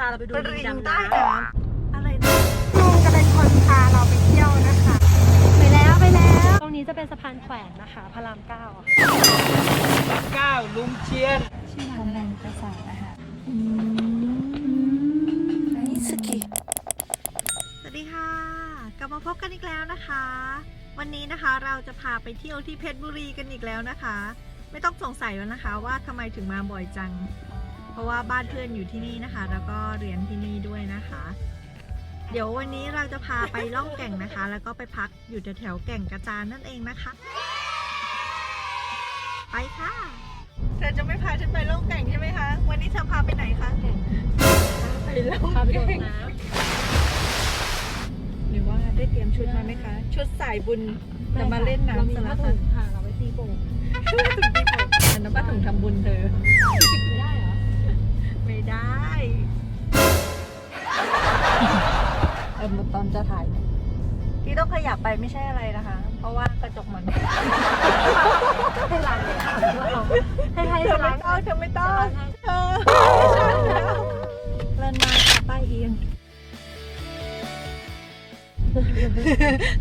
พาเราไปดูปลิริงงดำใต้น้น้ำอะไรนะลุงจะเป็นคนพาเราไปเที่ยวนะคะำไปแล้วไปแล้ว ตรงนี้จะเป็นสะพานแขวนนะคะพระรามเก้าอะเก้าลุงเชียนชื่อร้านแรงประสาทนะคะอันนี้สกิสวัสดีค่ะ กลับมาพบกันอีกแล้วนะคะ วันนี้นะคะเราจะพาไปเที่ยวที่เพชรบุรีกันอีกแล้วนะคะ ไม่ต้องสงสัยแล้วนะคะ ว่าทำไมถึงมาบ่อยจัง เพราะว่าบ้านเพื่อนอยู่ที่นี่นะคะ แล้วก็เรียนที่นี่ด้วยนะคะ เดี๋ยววันนี้เราจะพาไปล่องแก่งนะคะ แล้วก็ไปพักอยู่แถวๆแก่งกระจานนั่นเองนะคะ ไปค่ะเธอจะไม่พาฉันไปล่องแก่งใช่ไหมคะ วันนี้เธอพาไปไหนคะไปล่องพาไปโดดแก่งน้หรือว่าได้เตรียมชุดมาไหมคะ ชุดสายบุญำจะมาเล่นเรามีน้ำสผ้าลับถุงค่ะเราไว้ตีโป่งถุงที่ผมอันนั้นป้าถุงทำบุญเธอไม่ได้เหรอ ไม่ได้เออตอนจะถ่ายเนี่ยที่ต้องขยับไปไม่ใช่อะไรนะคะ เพราะว่ากระจกมันให้ร้านให้ถามว่าเราให้ให้เธอไม่ร้านต้องเธอไม่ต้องให้เออใช่แล้วเลินมาค่ะป้าเอียง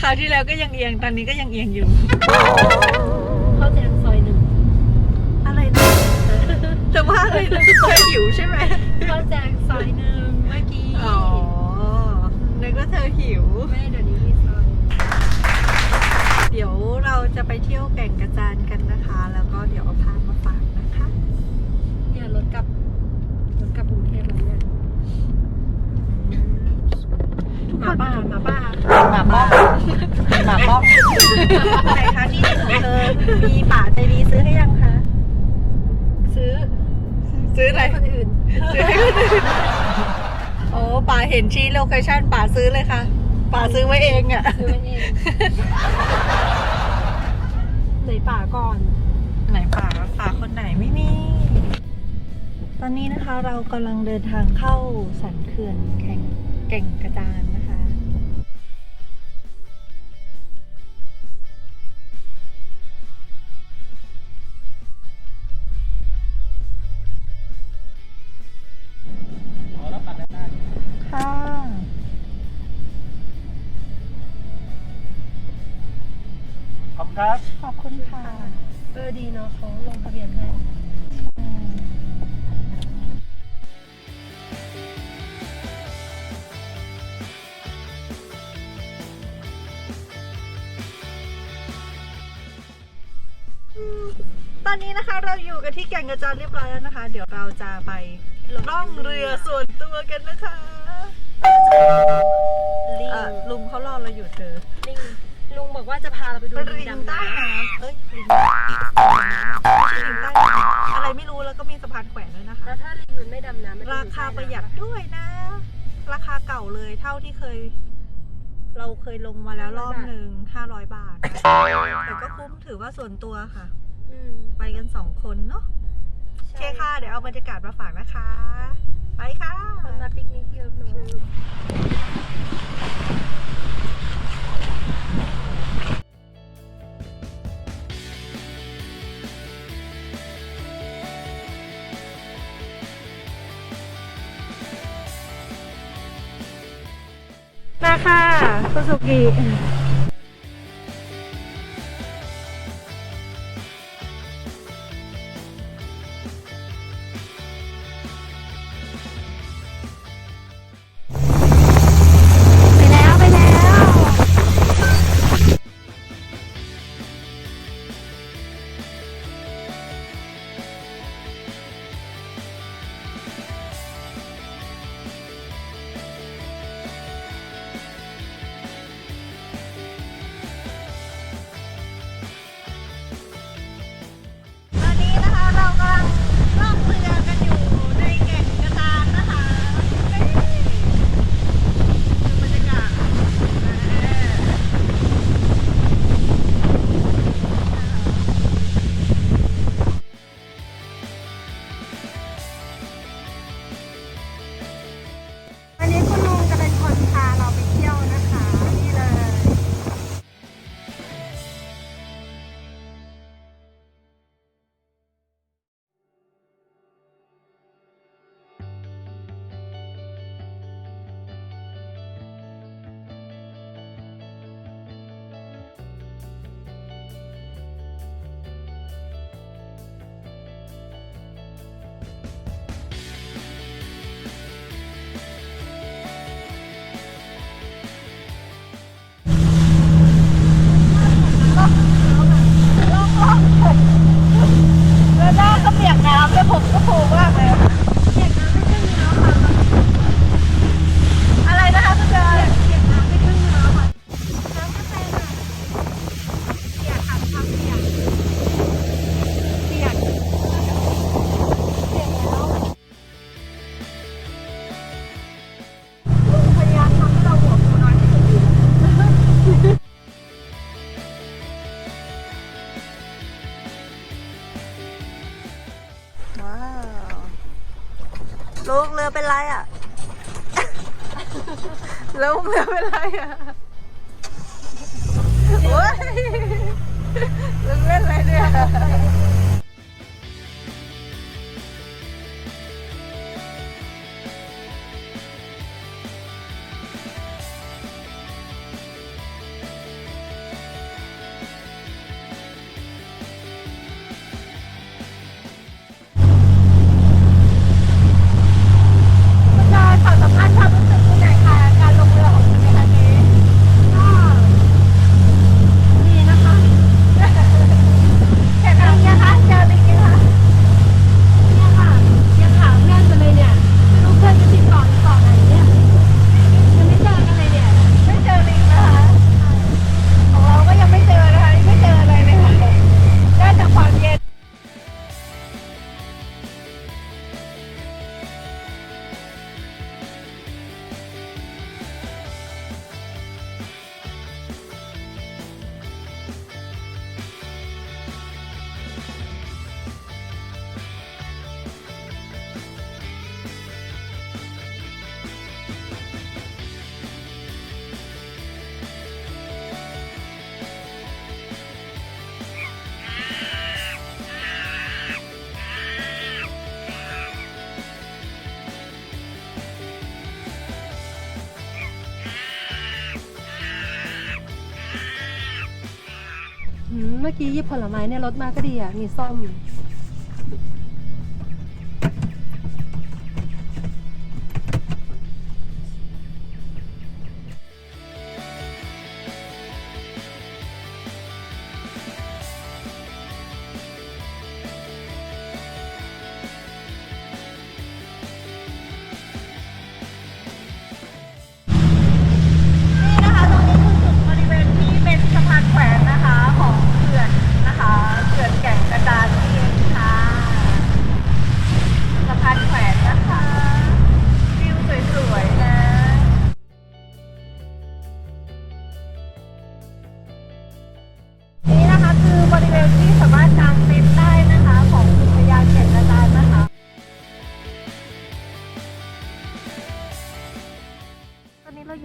คราวที่แล้วก็ยังเอียง ตอนนี้ก็ยังเอียงอยู่ จะว่าอะไรนะเคยหิวใช่ไหมเข้าแจงซอยหนึ่งเมื่อกี้อ๋อนึกว่าเธอหิว แม่เดี๋ยวนี้มีซอย เดี๋ยวเราจะไปเที่ยวแก่งกระจานกันนะคะ แล้วก็เดี๋ยวเอาภาพมาฝากนะคะ เนี่ยรถกลับรถกลับกรุงเทพแล้วเนี่ยหมาป่าหมาป่าหมาบ้องหมาบ้องไหนคะที่ดินของเธอมีป่าใจดีซื้อให้ยังคะ ซื้อ ซื้ออะไร คนอื่น ซื้อให้คนอื่นโอ้ป่าเห็นชี้โลเคชั่นป่าซื้อเลยค่ะ ป่าซื้อไว้เองอะซื้อมันเองไหนป่าก่อน ไหนป่าป่าคนไหนไม่มี ตอนนี้นะคะเรากำลังเดินทางเข้าสันเขื่อนแข่งแก่งกระจานนะคะ คุณครับ ขอบคุณค่ะ เออดีเนาะเขาลงทะเบียนให้อืมตอนนี้นะคะเราอยู่กันที่แก่งกระจานเรียบร้อยแล้วนะคะ เดี๋ยวเราจะไปล่องเรือส่วนตัวกันนะคะลิงเอ่อลุงเขารอเราอยู่เธอลิง ลุงบอกว่าจะพาเราไปดูปลิริงงดำใต้น้น้ำเอ้ยลิงใต้น้ำไม่ใช่ลิงใต้น้ำอะไรไม่รู้แล้วก็มีสะพานแขวนด้วยนะำคะ แล้วถ้าลิงมันไม่ดำน้ำมันจะราอยู่คาใต้น้ำประหยัดด้วยนะ ราคาเก่าเลยเท่าที่เคย เราเคยลงมาแล้วรอบหนึ่งห้าร้อยบาท แต่ก็คุ้มถือว่าส่วนตัวค่ะอืมไปกันสองคนเนาะโอเคใช่ค่ะ เดี๋ยวเอาบรรยากาศมาฝากนะคะ ไปค่ะคนมาปิกนิกเยอะเน ค่ะสุกิ แล้วเรือเป็นไรอะโอ้ยลุงเล่นอะไรเนี่ย มเมื่อกี้หยิบผลไม้เนี่ยรถมาก็ดีอะ มีส้ม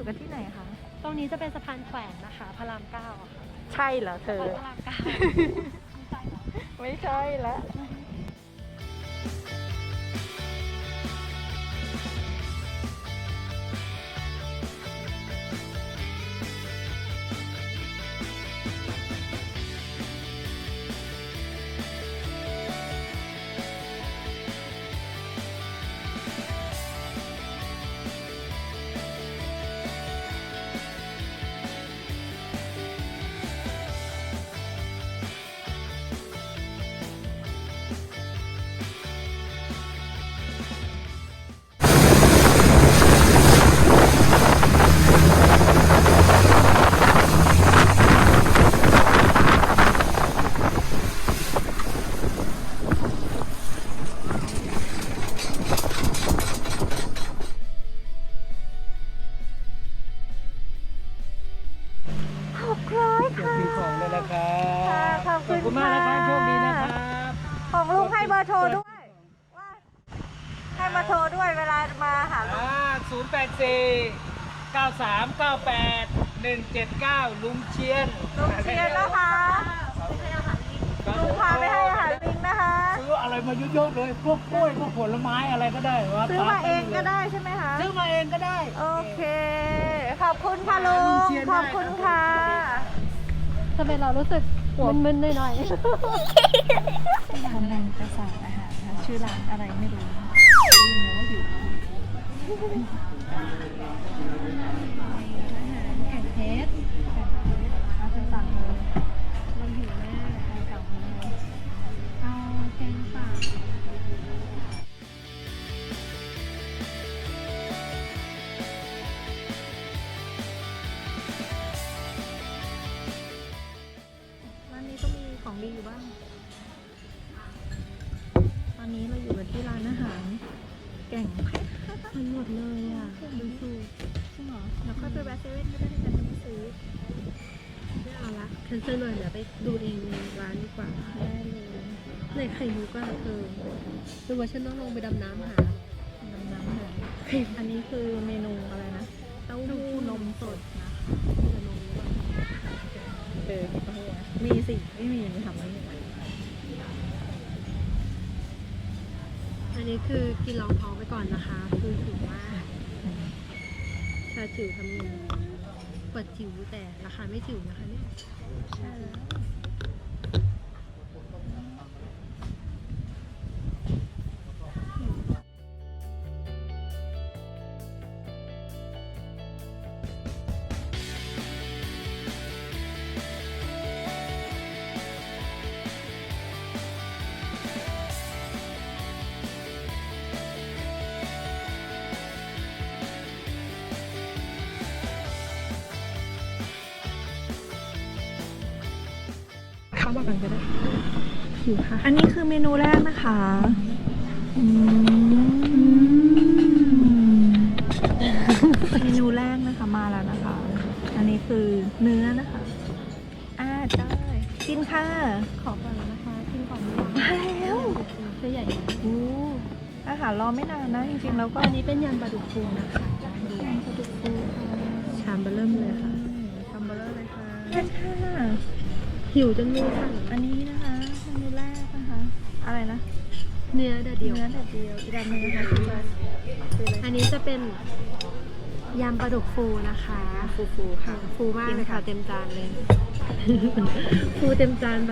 อนนี้เราอยู่กันที่ไหนคะ ตรงนี้จะเป็นสะพานแขวนนะคะพระรามเก้าอะค่ะใช่เหรอเธอ พระรามเก้า ไม่ใช่แล้วห เบอร์โทรด้วยว่าให้มาโทรด้วยเวลามาหาลูกอ่าศูนย์แปดสี่เก้าสามเก้าแปดหนึ่งเจ็ดเก้าลุงเชียนลุงเชียร์นะคะลุงพาไปให้อาหารลิงนะคะซื้ออะไรมาเยอะๆเลยพวกกล้วยพวกผลไม้อะไรก็ได้วะซื้อมาเองก็ได้ใช่ไหมคะซื้อมาเองก็ได้ โอเค ขอบคุณค่ะลุงขอบคุณค่ะ ทำไมเรารู้สึกมึนๆหน่อยๆกำลังจะสั่งอาหารค่ะชื่อร้านอะไรไม่รู้อยู่ว่าอยู่แข่งเพชรเรา หน่อยเดี๋ยวไปดูเองในร้านดีกว่าได้เลยในไข่มุกอะเธอหรือว่าฉันต้องลงไปดำน้ำหาน้ำน้ำหายอันนี้คือเมนูอะไรนะ เต้าหู้นมสดนะคะเออมีเต้าหู้นะมีสิไม่มีมีทำไม่มีอันนี้คือกินรองท้องไปก่อนนะคะ คือถือว่าชาจิ๋วทำเงิน เปิดจิ๋วแต่ราคาไม่จิ๋วนะคะเนี่ย มากันก็ได้หิวค่ะ อันนี้คือเมนูแรกนะคะอืมเมนูแรกนะคะมาแล้วนะคะ อันนี้คือเนื้อนะคะอ่าได้กินค่ะ ขอก่อนนะคะกินก่อนดีกว่ามาแล้วเสื้อใหญ่นะอู้อาหารรอไม่นานนะ จริงๆ แล้วก็อันนี้เป็นยำปลาดุกฟูนะคะจานดูแกงกระดูกฟูค่ะชามเบลเริ่มเลยค่ะทำเบอร์เลอร์เลยค่ะเช่นค่ะ หิวจนมือสั่นอันนี้นะคะเมนูแรกนะคะ อะไรนะ เนื้อแดดเดียว เนื้อแดดเดียวอีกอันหนึงนะคะคืออะไรคืออะไรอันนี้จะเป็นยำปลาดุกฟูนะคะฟูฟูๆค่ะ ฟูมากเลยค่ะ เต็มจานเลย ฟูเต็มจานไป